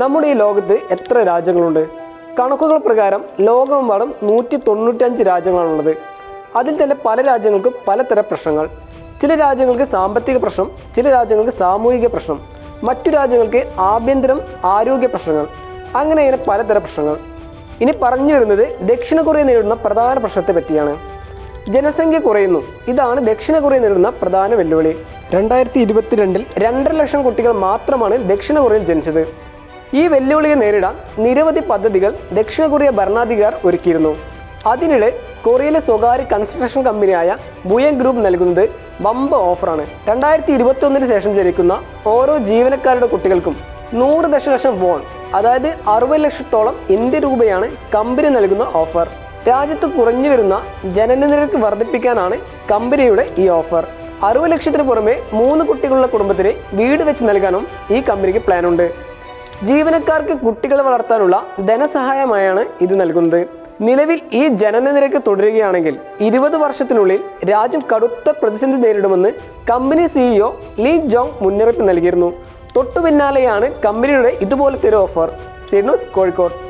നമ്മുടെ ഈ ലോകത്ത് എത്ര രാജ്യങ്ങളുണ്ട്? കണക്കുകൾ പ്രകാരം ലോകമെമ്പാടും നൂറ്റി തൊണ്ണൂറ്റഞ്ച് രാജ്യങ്ങളാണുള്ളത്. അതിൽ തന്നെ പല രാജ്യങ്ങൾക്കും പലതരം പ്രശ്നങ്ങൾ. ചില രാജ്യങ്ങൾക്ക് സാമ്പത്തിക പ്രശ്നം ചില രാജ്യങ്ങൾക്ക് സാമൂഹിക പ്രശ്നം മറ്റു രാജ്യങ്ങൾക്ക് ആഭ്യന്തരം ആരോഗ്യ പ്രശ്നങ്ങൾ അങ്ങനെ ഇങ്ങനെ പലതരം പ്രശ്നങ്ങൾ. ഇനി പറഞ്ഞു വരുന്നത് ദക്ഷിണ കൊറിയ നേരിടുന്ന പ്രധാന പ്രശ്നത്തെ പറ്റിയാണ്. ജനസംഖ്യ കുറയുന്നു. ഇതാണ് ദക്ഷിണ കൊറിയ നേരിടുന്ന പ്രധാന വെല്ലുവിളി. രണ്ടായിരത്തി ഇരുപത്തിരണ്ടിൽ രണ്ടര ലക്ഷം കുട്ടികൾ മാത്രമാണ് ദക്ഷിണ കൊറിയയിൽ ജനിച്ചത്. ഈ വെല്ലുവിളിയെ നേരിടാൻ നിരവധി പദ്ധതികൾ ദക്ഷിണ കൊറിയ ഭരണാധികാർ ഒരുക്കിയിരുന്നു. അതിനിടെ കൊറിയയിലെ സ്വകാര്യ കൺസ്ട്രക്ഷൻ കമ്പനിയായ ബുയൻ ഗ്രൂപ്പ് നൽകുന്നത് വമ്പ ഓഫറാണ്. രണ്ടായിരത്തി ഇരുപത്തൊന്നിന് ശേഷം ജനിക്കുന്ന ഓരോ ജീവനക്കാരുടെ കുട്ടികൾക്കും നൂറ് ദശലക്ഷം വോൺ അതായത് അറുപത് ലക്ഷത്തോളം ഇന്ത്യ രൂപയാണ് കമ്പനി നൽകുന്ന ഓഫർ. രാജ്യത്ത് കുറഞ്ഞു വരുന്ന ജനന നിരക്ക് വർദ്ധിപ്പിക്കാനാണ് കമ്പനിയുടെ ഈ ഓഫർ. അറുപത് ലക്ഷത്തിന് പുറമെ മൂന്ന് കുട്ടികളുള്ള കുടുംബത്തിന് വീട് വെച്ച് നൽകാനും ഈ കമ്പനിക്ക് പ്ലാനുണ്ട്. ജീവനക്കാർക്ക് കുട്ടികളെ വളർത്താനുള്ള ധനസഹായമായാണ് ഇത് നൽകുന്നത്. നിലവിൽ ഈ ജനന നിരക്ക് തുടരുകയാണെങ്കിൽ ഇരുപത് വർഷത്തിനുള്ളിൽ രാജ്യം കടുത്ത പ്രതിസന്ധി നേരിടുമെന്ന് കമ്പനി സിഇഒ ലീ ജോങ് മുന്നറിയിപ്പ് നൽകിയിരുന്നു. തൊട്ടു പിന്നാലെയാണ് കമ്പനിയുടെ ഇതുപോലത്തെ ഒരു ഓഫർ. സിനോസ് കോഴിക്കോട്.